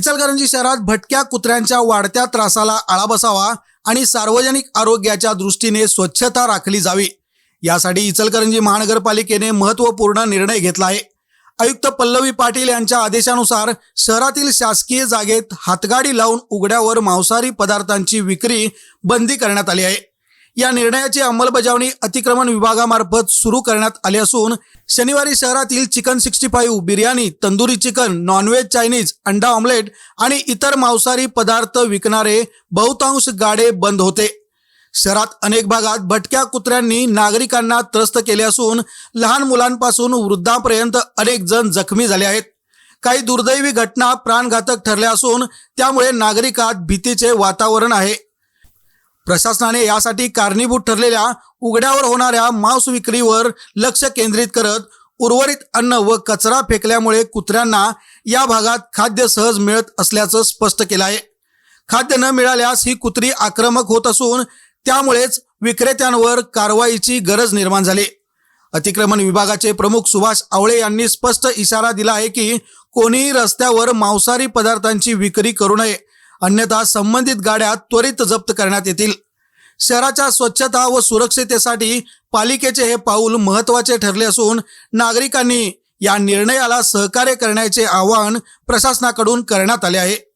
इचलकरंजी शहरात भटक्या कुत्र्यांच्या वाढत्या त्रासाला आळा बसावा आणि सार्वजनिक आरोग्याच्या दृष्टीने स्वच्छता राखली जावी. यासाठी इचलकरंजी महानगरपालिकेने महत्त्वपूर्ण निर्णय घेतला आहे. आयुक्त पल्लवी पाटील यांच्या आदेशानुसार शहरातील शासकीय जागेत हातगाडी लावून उघड्यावर मांसाहारी पदार्थांची विक्री बंदी करण्यात आली आहे. या निर्णयाची अंमलबजावणी अतिक्रमण विभागामार्फत सुरू करण्यात आली असून शनिवारी शहरातील chicken sixty five biryani tandoori chicken non veg Chinese अंडा ऑमलेट आणि इतर मांसाहारी पदार्थ विकणारे बहुतांश गाडे बंद होते. शहरात अनेक भागात भटक्या कुत्र्यांनी नागरिकांना त्रस्त केले असून लहान मुलांपासून वृद्धांपर्यंत अनेक जण जखमी झाले आहेत. काही दुर्दैवी घटना प्राणघातक ठरल्या असून त्यामुळे नागरिकात भीतीचे वातावरण आहे. प्रशासनाने यासाठी कारणीभूत ठरलेल्या उघड्यावर होणाऱ्या मांस विक्रीवर लक्ष केंद्रित करत उर्वरित अन्न व कचरा फेकल्यामुळे कुत्र्यांना या भागात खाद्य सहज मिळत असल्याचं स्पष्ट केलं आहे. खाद्य न मिळाल्यास ही कुत्री आक्रमक होत असून त्यामुळेच विक्रेत्यांवर कारवाईची गरज निर्माण झाली. अतिक्रमण विभागाचे प्रमुख सुभाष आवळे यांनी स्पष्ट इशारा दिला आहे की कोणीही रस्त्यावर मांसाहारी पदार्थांची विक्री करू नये. अन्यथा संबंधित गाड्या त्वरित जप्त करण्यात येतील. शहराच्या स्वच्छता व सुरक्षितेसाठी पालिकेचे हे पाऊल महत्त्वाचे ठरले असून नागरिकांनी या निर्णयाला सहकार्य करण्याचे आवाहन प्रशासनाकडून करण्यात आले आहे.